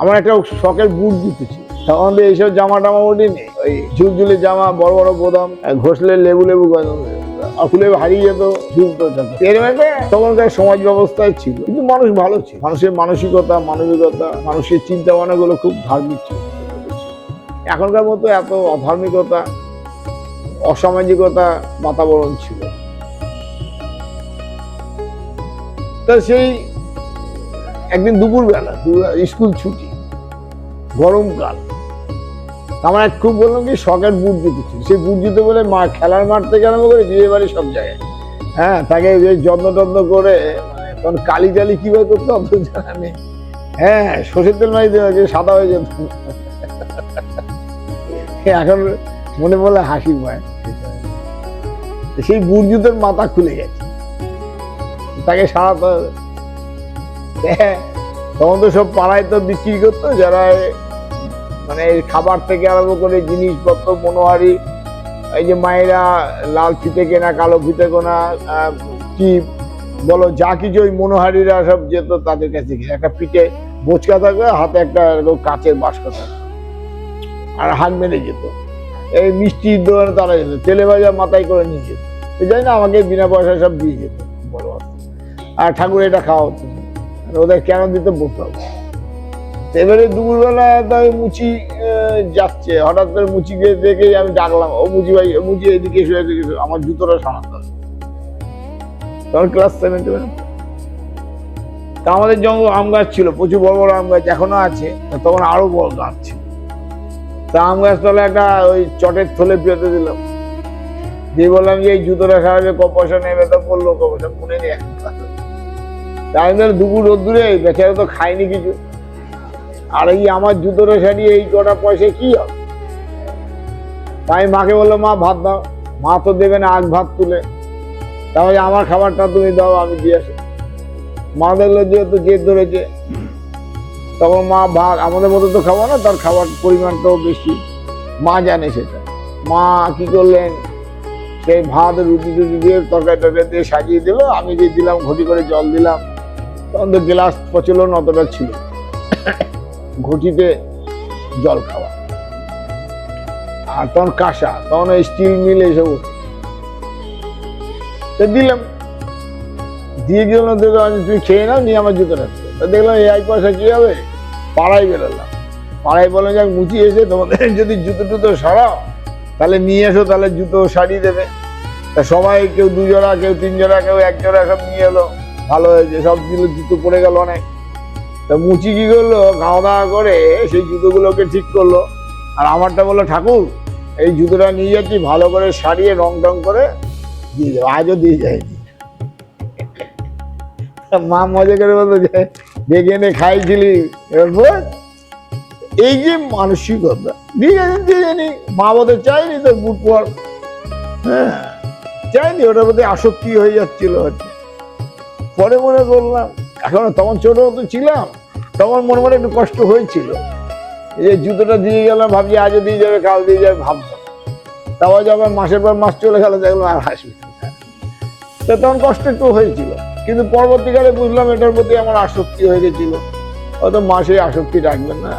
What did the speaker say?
আমার একটা শখের বুট জুতেছি। তখন তো এইসব জামা টামা ওঠেনি ওই ঝুলঝুলে জামা, বড় বড় বোদাম ঘষলে লেবু লেবু আর হারিয়ে যেত, ঝুলতো এরকম একটা তখনকার সমাজ ব্যবস্থায় ছিল, কিন্তু মানুষ ভালো ছিল। মানুষের মানসিকতা, মানবিকতা, মানুষের চিন্তা ভাবনাগুলো খুব ধার্মিক ছিল। এখনকার মতো এত অধার্মিকতা, অসামাজিকতা বাতাবরণ ছিল তা সেই একদিন দুপুরবেলা স্কুল ছুটি গরমকাল। আমার এক খুব বললাম কি শখের বুট জুতো ছিল। সেই বুট জুতো বলে মা খেলার মাঠ থেকে করে বিয়ে বাড়ি সব জায়গায়। হ্যাঁ তাকে যত্ন টত্ন করে মানে তখন কালি টালি কীভাবে করতে অত জানা নেই। হ্যাঁ সর্ষের তেল দেওয়া যে সাদা হয়ে যেত। এখন মনে পড়লে হাসি পায়। সেই বুট জুতোর মাথা খুলে গেছে। তাকে হ্যাঁ, তখন তো সব পাড়ায় তো বিক্রি করতো, যারা মানে খাবার থেকে আরম্ভ করে জিনিসপত্র, মনোহারি, এই যে মায়েরা লাল ফিতে কেনা, কালো ফিতে কেনা টিপ বলো, যা কিছু ওই মনোহারিরা সব যেত তাদের কাছে একটা পিঠে বোচকা থাকবে, হাতে একটা কাচের বাস্কা থাকবে। আর হাত মেরে যেত। এই মিষ্টির দোকানে তারা যেত, তেলে ভাজা মাথায় করে নিয়ে যেত। জানি না, আমাকে বিনা পয়সায় সব দিয়ে যেত, বড় আর ঠাকুর এটা খাওয়া হতো। ওদের কেন দিতে বলতে হবে? এবারে দুপুরবেলা তাই মুচি যাচ্ছে। হঠাৎ করে মুচিকে দেখেই আমি ডাকলাম, ও মুচি ভাই মুচি, এদিকে এসো, এদিকে আমার জুতোটা হবে তখন ক্লাস সেভেন তা আমাদের জঙ্গল আম গাছ ছিল, প্রচুর বড় বড় আম গাছ এখনও আছে তখন আরও বড় গাছ ছিল। তা আম গাছ তলে একটা ওই চটের থলে পেতে দিলাম। দিয়ে বললাম যে, এই জুতোটা সারাবে ক পয়সা নেবে? তো বলল, ক পয়সা মনে নেই। তাই দুপুর রোদ্দুরে বেচারা তো খায়নি কিছু। আর এই আমার জুতোটা সারিয়ে এই কটা পয়সা কি? হবে তাই মাকে বলল মা, ভাত দাও। মা তো দেবে না, আগ ভাত তুলে। তাহলে আমার খাবারটা তুমি দাও, আমি দিয়ে আসি। মা দেখল যেহেতু জেদ ধরেছে, তখন মা ভাত, আমাদের মতো তো খাব না, তার খাবার পরিমাণটাও বেশি। মা জানে সেটা। মা কি করলেন? সেই ভাত রুটি টুটি দিয়ে তরকারি টরকারি দিয়ে সাজিয়ে দিল, আমি যে দিলাম, ঘটি করে জল দিলাম। তখন তো গ্লাস প্রচলন অতটা ছিল। ঘটিতে জল খাওয়া। আর তখন কাঁসা, তখন স্টিল মিল এসব দিলাম। দিয়ে গেল, দেখলাম তুমি খেয়ে নাও, নিয়ে আমার জুতো রাখতো দেখলাম এই পয়সা কি হবে? পাড়ায় বেরোলাম। পাড়ায় বললাম, যাক, মুচি এসে তোমাদের যদি জুতো টুতো সরাও, তাহলে নিয়ে এসো, তাহলে জুতো সারিয়ে দেবে। তা সবাই, কেউ দুজোড়া কেউ তিন জোড়া কেউ এক জোড়া সব নিয়ে এলো। ভালো হয়েছে, সবগুলো জুতো পড়ে গেল অনেক। তা মুচি কি করল? খাওয়া দাওয়া করে সেই জুতোগুলোকে ঠিক করল। আর আমারটা বলল, ঠাকুর, এই জুতোটা নিয়ে যাচ্ছি, ভালো করে সারিয়ে রং টং করে দিয়ে যাব আজও দিয়ে যায়নি। মা মজা করে বলতো যে ডেকে এনে খাইছিলি। বল, এই যে মানসিকতা, দিয়ে গেছে দিয়ে জানি মা বোধহয় চাইনি তো বুট পর হ্যাঁ চাইনি ওটার প্রতি আসক্তি হয়ে যাচ্ছিল হয়তো পরে মনে করলাম, এখন তখন ছোট তো ছিলাম, তখন মনে মনে একটু কষ্ট হয়েছিল। যে জুতোটা দিয়ে গেলাম, ভাবছি আজও দিয়ে যাবে, কাল দিয়ে যাবে ভাবতাম তাও যাবে মাসের পর মাস চলে গেল, দেখলাম আর হাসবে তো তখন কষ্ট একটু হয়েছিল, কিন্তু পরবর্তীকালে বুঝলাম এটার প্রতি আমার আসক্তি হয়ে গেছিল। হয়তো মাসে আসক্তি রাখবেন না।